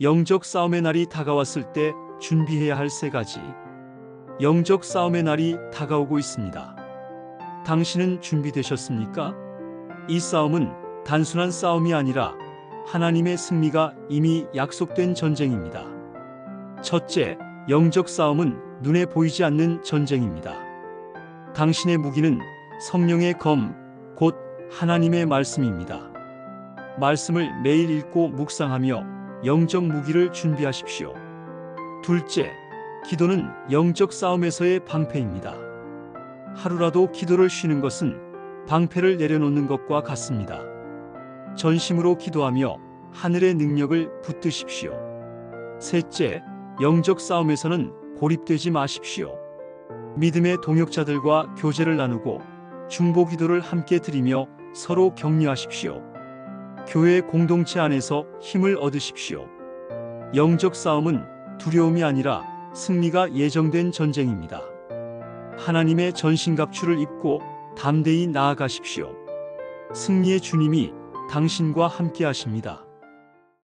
영적 싸움의 날이 다가왔을 때 준비해야 할 세 가지. 영적 싸움의 날이 다가오고 있습니다. 당신은 준비되셨습니까? 이 싸움은 단순한 싸움이 아니라 하나님의 승리가 이미 약속된 전쟁입니다. 첫째, 영적 싸움은 눈에 보이지 않는 전쟁입니다. 당신의 무기는 성령의 검, 곧 하나님의 말씀입니다. 말씀을 매일 읽고 묵상하며 영적 무기를 준비하십시오. 둘째, 기도는 영적 싸움에서의 방패입니다. 하루라도 기도를 쉬는 것은 방패를 내려놓는 것과 같습니다. 전심으로 기도하며 하늘의 능력을 붙드십시오. 셋째, 영적 싸움에서는 고립되지 마십시오. 믿음의 동역자들과 교제를 나누고 중보 기도를 함께 드리며 서로 격려하십시오. 교회 공동체 안에서 힘을 얻으십시오. 영적 싸움은 두려움이 아니라 승리가 예정된 전쟁입니다. 하나님의 전신갑주를 입고 담대히 나아가십시오. 승리의 주님이 당신과 함께 하십니다.